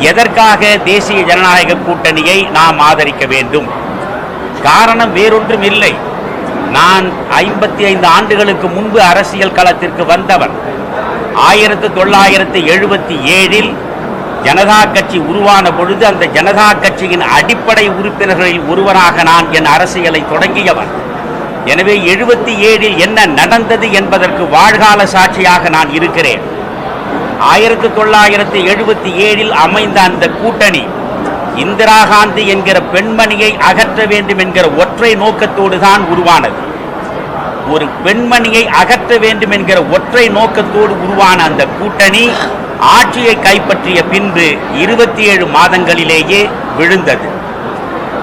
எதற்காக தேசிய ஜனநாயக கூட்டணியை நாம் ஆதரிக்க வேண்டும்? காரணம் வேறொன்றும் இல்லை. நான் ஐம்பத்தி ஐந்து ஆண்டுகளுக்கு முன்பு அரசியல் களத்திற்கு வந்தவர் ஆயிரத்து தொள்ளாயிரத்து எழுபத்தி ஏழில் ஜனதா கட்சி உருவான பொழுது அந்த ஜனதா கட்சியின் அடிப்படை உறுப்பினர்களில் ஒருவராக நான் என் அரசியலை தொடங்கியவன். எனவே எழுபத்தி ஏழில் என்ன நடந்தது என்பதற்கு வாழ்கால சாட்சியாக நான் இருக்கிறேன். ஆயிரத்தி தொள்ளாயிரத்தி எழுபத்தி ஏழில் அமைந்த அந்த கூட்டணி இந்திரா காந்தி என்கிற பெண்மணியை அகற்ற வேண்டும் என்கிற ஒற்றை நோக்கத்தோடு தான் உருவானது. ஒரு பெண்மணியை அகற்ற வேண்டும் என்கிற ஒற்றை நோக்கத்தோடு உருவான அந்த கூட்டணி ஆட்சியை கைப்பற்றிய பின்பு இருபத்தி ஏழு மாதங்களிலேயே விழுந்தது.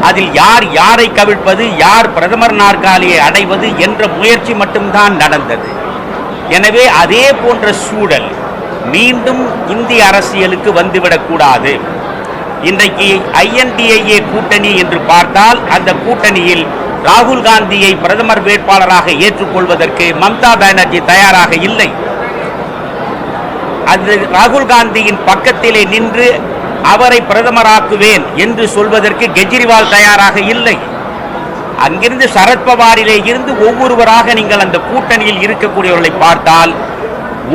அதில் யார் யாரை கவிழ்ப்பது யார் பிரதமர் நாற்காலியை அடைவது என்ற முயற்சி மட்டும்தான் நடந்தது. எனவே அதே போன்ற சூழல் மீண்டும் இந்திய அரசியலுக்கு வந்துவிடக்கூடாது இன்றைக்கு ஐஎன்டிஐஏ கூட்டணி என்று பார்த்தால் அந்த கூட்டணியில் ராகுல் காந்தியை பிரதமர் வேட்பாளராக ஏற்றுக்கொள்வதற்கு மம்தா பானர்ஜி தயாராக இல்லை. அது ராகுல் காந்தியின் பக்கத்திலே நின்று அவரை பிரதமராக்குவேன் என்று சொல்வதற்கு கெஜ்ரிவால் தயாராக இல்லை. அங்கிருந்து சரத்பவாரிலே இருந்து ஒவ்வொருவராக நீங்கள் அந்த கூட்டணியில் இருக்கக்கூடியவர்களை பார்த்தால்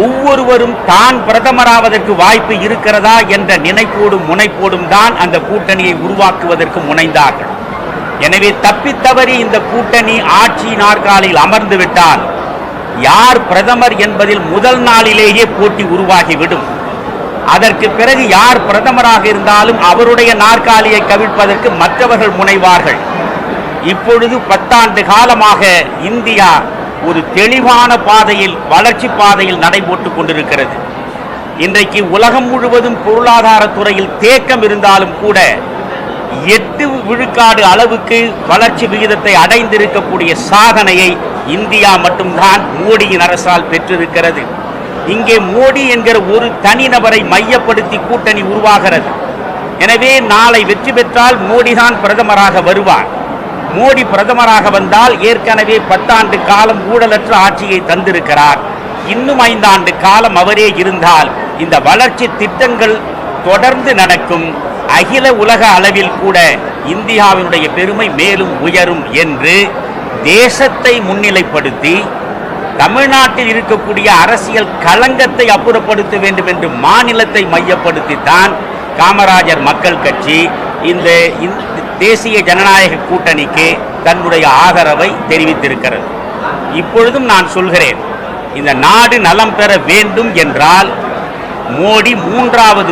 ஒவ்வொருவரும் தான் பிரதமராவதற்கு வாய்ப்பு இருக்கிறதா என்ற நினைப்போடும் முனைப்போடும் தான் அந்த கூட்டணியை உருவாக்குவதற்கு முனைந்தார்கள். எனவே தப்பித்தவறி இந்த கூட்டணி ஆட்சி நாற்காலியில் அமர்ந்து விட்டால் யார் பிரதமர் என்பதில் முதல் நாளிலேயே போட்டி உருவாகிவிடும். அதற்கு பிறகு யார் பிரதமராக இருந்தாலும் அவருடைய நாற்காலியை கவிழ்ப்பதற்கு மற்றவர்கள் முனைவார்கள். இப்பொழுது பத்தாண்டு காலமாக இந்தியா ஒரு தெளிவான பாதையில் வளர்ச்சி பாதையில் நடைபோட்டுக் கொண்டிருக்கிறது. இன்றைக்கு உலகம் முழுவதும் பொருளாதார துறையில் தேக்கம் இருந்தாலும் கூட எட்டு விழுக்காடு அளவுக்கு வளர்ச்சி விகிதத்தை அடைந்திருக்கக்கூடிய சாதனையை இந்தியா மட்டும்தான் மோடியின் அரசால் பெற்றிருக்கிறது. இங்கே மோடி என்கிற ஒரு தனிநபரை மையப்படுத்தி கூட்டணி உருவாகிறது. எனவே நாளை வெற்றி பெற்றால் மோடிதான் பிரதமராக வருவார். மோடி பிரதமராக வந்தால் ஏற்கனவே பத்தாண்டு காலம் ஊழலற்ற ஆட்சியை தந்திருக்கிறார். இன்னும் ஐந்தாண்டு காலம் அவரே இருந்தால் இந்த வளர்ச்சி திட்டங்கள் தொடர்ந்து நடக்கும். அகில உலக அளவில் கூட இந்தியாவினுடைய பெருமை மேலும் உயரும் என்று தேசத்தை முன்னிலைப்படுத்தி தமிழ்நாட்டில் இருக்கக்கூடிய அரசியல் களங்கத்தை அப்புறப்படுத்த வேண்டும் என்று மாநிலத்தை மையப்படுத்தித்தான் காமராஜர் மக்கள் கட்சி. இந்த இந்த தேசிய ஜனநாயக கூட்டணிக்கு தன்னுடைய ஆதரவை தெரிவித்திருக்கிறது. இப்பொழுதும் நான் சொல்கிறேன் இந்த நாடு நலம் பெற வேண்டும் என்றால் மோடி மூன்றாவது